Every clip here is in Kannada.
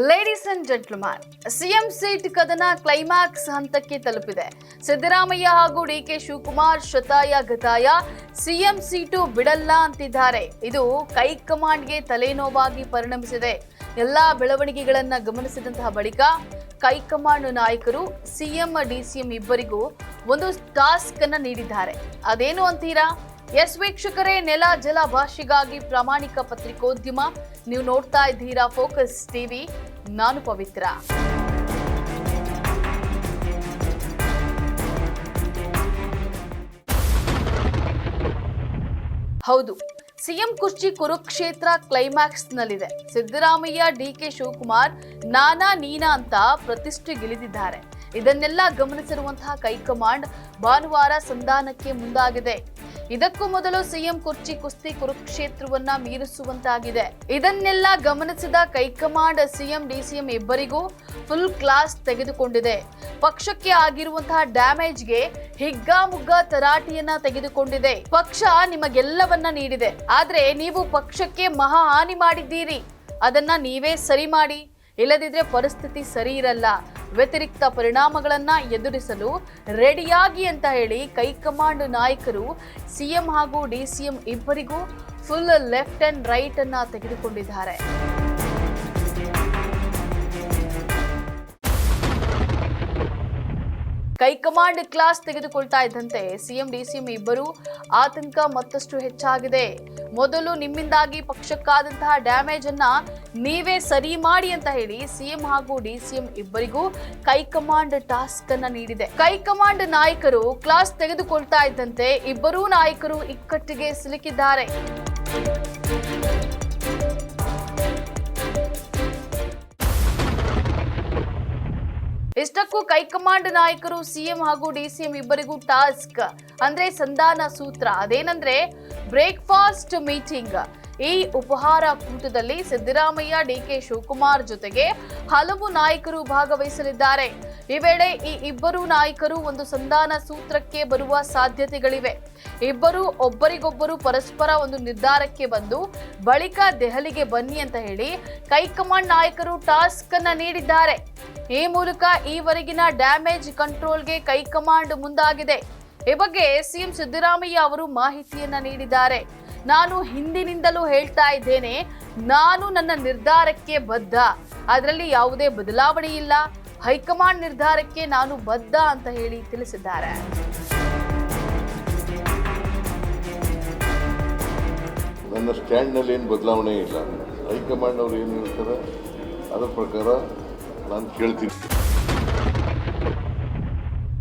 Ladies and gentleman CM seat ಕದನ ಕ್ಲೈಮ್ಯಾಕ್ಸ್ ಹಂತಕ್ಕೆ ತಲುಪಿದೆ. ಸಿದ್ದರಾಮಯ್ಯ ಹಾಗೂ ಡಿ ಕೆ ಶಿವಕುಮಾರ್ ಶತಾಯ ಗತಾಯ ಸಿಎಂ ಸೀಟು ಬಿಡಲ್ಲ ಅಂತಿದ್ದಾರೆ. ಇದು ಹೈಕಮಾಂಡ್ಗೆ ತಲೆನೋವಾಗಿ ಪರಿಣಮಿಸಿದೆ. ಎಲ್ಲಾ ಬೆಳವಣಿಗೆಗಳನ್ನು ಗಮನಿಸಿದಂತಹ ಬಳಿಕ ಹೈಕಮಾಂಡ್ ನಾಯಕರು ಸಿಎಂ ಡಿಸಿಎಂ ಇಬ್ಬರಿಗೂ ಒಂದು ಟಾಸ್ಕ್ ಅನ್ನ ನೀಡಿದ್ದಾರೆ. ಅದೇನು ಅಂತೀರಾ? ಎಸ್ ವೀಕ್ಷಕರೇ, ನೆಲ ಜಲ ಭಾಷೆಗಾಗಿ ಪ್ರಾಮಾಣಿಕ ಪತ್ರಿಕೋದ್ಯಮ. ನೀವು ನೋಡ್ತಾ ಇದ್ದೀರಾ ಫೋಕಸ್ ಟಿವಿ. ನಾನು ಪವಿತ್ರ. ಹೌದು, ಸಿಎಂ ಕುರ್ಚಿ ಕುರುಕ್ಷೇತ್ರ ಕ್ಲೈಮ್ಯಾಕ್ಸ್ ನಲ್ಲಿದೆ ಸಿದ್ದರಾಮಯ್ಯ ಡಿಕೆ ಶಿವಕುಮಾರ್, ನಾನಾ ನೀನಾ ಅಂತ ಪ್ರತಿಷ್ಠೆಗಿಳಿದಿದ್ದಾರೆ ಇದನ್ನೆಲ್ಲ ಗಮನಿಸಿರುವಂತಹ ಕೈಕಮಾಂಡ್ ಭಾನುವಾರ ಸಂಧಾನಕ್ಕೆ ಮುಂದಾಗಿದೆ. ಇದಕ್ಕೂ ಮೊದಲು ಸಿಎಂ ಕುರ್ಚಿ ಕುಸ್ತಿ ಕುರುಕ್ಷೇತ್ರವನ್ನ ಮೀರಿಸುವಂತಾಗಿದೆ. ಇದನ್ನೆಲ್ಲ ಗಮನಿಸಿದ ಕೈಕಮಾಂಡ್ ಸಿಎಂ, ಡಿಸಿಎಂ ಇಬ್ಬರಿಗೂ ಫುಲ್ ಕ್ಲಾಸ್ ತೆಗೆದುಕೊಂಡಿದೆ. ಪಕ್ಷಕ್ಕೆ ಆಗಿರುವಂತಹ ಡ್ಯಾಮೇಜ್ಗೆ ಹಿಗ್ಗಾಮುಗ್ಗಾ ತರಾಟೆಯನ್ನ ತೆಗೆದುಕೊಂಡಿದೆ. ಪಕ್ಷ ನಿಮಗೆಲ್ಲವನ್ನ ನೀಡಿದೆ. ಆದ್ರೆ ನೀವು ಪಕ್ಷಕ್ಕೆ ಮಹಾ ಹಾನಿ ಮಾಡಿದ್ದೀರಿ. ಅದನ್ನ ನೀವೇ ಸರಿ ಮಾಡಿ. ಇಲ್ಲದಿದ್ರೆ ಪರಿಸ್ಥಿತಿ ಸರಿ ಇರಲ್ಲ. ವ್ಯತಿರಿಕ್ತ ಪರಿಣಾಮಗಳನ್ನ ಎದುರಿಸಲು ರೆಡಿಯಾಗಿ ಅಂತ ಹೇಳಿ ಕೈಕಮಾಂಡ್ ನಾಯಕರು ಸಿಎಂ ಹಾಗೂ ಡಿಸಿಎಂ ಇಬ್ಬರಿಗೂ ಫುಲ್ ಲೆಫ್ಟ್ ಅಂಡ್ ರೈಟ್ ಅನ್ನ ತೆಗೆದುಕೊಂಡಿದ್ದಾರೆ. ಕೈಕಮಾಂಡ್ ಕ್ಲಾಸ್ ತೆಗೆದುಕೊಳ್ತಾ ಇದ್ದಂತೆ ಸಿಎಂ, ಡಿಸಿಎಂ ಇಬ್ಬರು ಆತಂಕ ಮತ್ತಷ್ಟು ಹೆಚ್ಚಾಗಿದೆ. ಮೊದಲು ನಿಮ್ಮಿಂದಾಗಿ ಪಕ್ಷಕ್ಕಾದಂತಹ ಡ್ಯಾಮೇಜ್ ಅನ್ನ ನೀವೇ ಸರಿ ಮಾಡಿ ಅಂತ ಹೇಳಿ ಸಿಎಂ ಹಾಗೂ ಡಿಸಿಎಂ ಇಬ್ಬರಿಗೂ ಕೈಕಮಾಂಡ್ ಟಾಸ್ಕ್ ಅನ್ನ ನೀಡಿದೆ. ಕೈಕಮಾಂಡ್ ನಾಯಕರು ಕ್ಲಾಸ್ ತೆಗೆದುಕೊಳ್ತಾ ಇದ್ದಂತೆ ಇಬ್ಬರೂ ನಾಯಕರು ಇಕ್ಕಟ್ಟಿಗೆ ಸಿಲುಕಿದ್ದಾರೆ. ಇಷ್ಟಕ್ಕೂ ಕೈಕಮಾಂಡ್ ನಾಯಕರು ಸಿಎಂ ಹಾಗೂ ಡಿಸಿಎಂ ಇಬ್ಬರಿಗೂ ಟಾಸ್ಕ್ ಅಂದ್ರೆ ಸಂಧಾನ ಸೂತ್ರ. ಅದೇನಂದ್ರೆ ಬ್ರೇಕ್ಫಾಸ್ಟ್ ಮೀಟಿಂಗ್. ಈ ಉಪಹಾರ ಕೂಟದಲ್ಲಿ ಸಿದ್ದರಾಮಯ್ಯ ಡಿಕೆ ಶಿವಕುಮಾರ್ ಜೊತೆಗೆ ಹಲವು ನಾಯಕರು ಭಾಗವಹಿಸಲಿದ್ದಾರೆ. ಈ ವೇಳೆ ಈ ಇಬ್ಬರು ನಾಯಕರು ಒಂದು ಸಂಧಾನ ಸೂತ್ರಕ್ಕೆ ಬರುವ ಸಾಧ್ಯತೆಗಳಿವೆ. ಇಬ್ಬರು ಒಬ್ಬರಿಗೊಬ್ಬರು ಪರಸ್ಪರ ಒಂದು ನಿರ್ಧಾರಕ್ಕೆ ಬಂದು, ಬಳಿಕ ದೆಹಲಿಗೆ ಬನ್ನಿ ಅಂತ ಹೇಳಿ ಕೈಕಮಾಂಡ್ ನಾಯಕರು ಟಾಸ್ಕ್ ಅನ್ನ ನೀಡಿದ್ದಾರೆ. ಈ ಮೂಲಕ ಈವರೆಗಿನ ಡ್ಯಾಮೇಜ್ ಕಂಟ್ರೋಲ್ಗೆ ಕೈಕಮಾಂಡ್ ಮುಂದಾಗಿದೆ. ಈ ಬಗ್ಗೆ ಸಿಎಂ ಸಿದ್ದರಾಮಯ್ಯ ಅವರು ಮಾಹಿತಿಯನ್ನ ನೀಡಿದ್ದಾರೆ. ನಾನು ಹಿಂದಿನಿಂದಲೂ ಹೇಳ್ತಾ ಇದ್ದೇನೆ, ನಾನು ನನ್ನ ನಿರ್ಧಾರಕ್ಕೆ ಬದ್ಧ. ಅದರಲ್ಲಿ ಯಾವುದೇ ಬದಲಾವಣೆ ಇಲ್ಲ. ಹೈಕಮಾಂಡ್ ನಿರ್ಧಾರಕ್ಕೆ ನಾನು ಬದ್ಧ ಅಂತ ಹೇಳಿ ತಿಳಿಸಿದ್ದಾರೆ. ನನ್ನ ಸ್ಟ್ಯಾಂಡ್ನಲ್ಲಿ ಏನು ಬದಲಾವಣೆ ಇಲ್ಲ. ಹೈಕಮಾಂಡ್ ಅವರು ಏನು ಹೇಳ್ತಾರೆ, ಅದರ ಪ್ರಕಾರ ನಾನು ಕೇಳ್ತೀನಿ.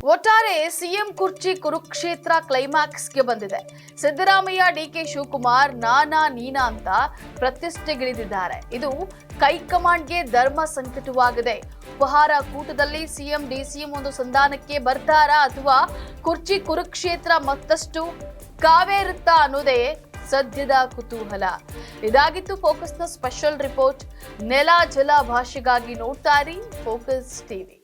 ಒಟ್ಟಾರೆ ಸಿಎಂ ಕುರ್ಚಿ ಕುರುಕ್ಷೇತ್ರ ಕ್ಲೈಮ್ಯಾಕ್ಸ್ಗೆ ಬಂದಿದೆ. ಸಿದ್ದರಾಮಯ್ಯ, ಡಿಕೆ ಶಿವಕುಮಾರ್, ನಾನಾ ನೀನಾ ಅಂತ ಪ್ರತಿಷ್ಠೆಗಿಳಿದಿದ್ದಾರೆ. ಇದು ಕೈಕಮಾಂಡ್ಗೆ ಧರ್ಮ ಸಂಕಟವಾಗಿದೆ. ಉಪಹಾರ ಕೂಟದಲ್ಲಿ ಸಿಎಂ, ಡಿಸಿಎಂ ಒಂದು ಸಂಧಾನಕ್ಕೆ ಬರ್ತಾರಾ ಅಥವಾ ಕುರ್ಚಿ ಕುರುಕ್ಷೇತ್ರ ಮತ್ತಷ್ಟು ಕಾವೇರುತ್ತಾ ಅನ್ನೋದೇ ಸದ್ಯದ ಕುತೂಹಲ. ಇದಾಗಿತ್ತು ಫೋಕಸ್ನ ಸ್ಪೆಷಲ್ ರಿಪೋರ್ಟ್. ನೆಲ, ಜಲ ಭಾಷೆಗಾಗಿ ಫೋಕಸ್ ಟಿವಿ.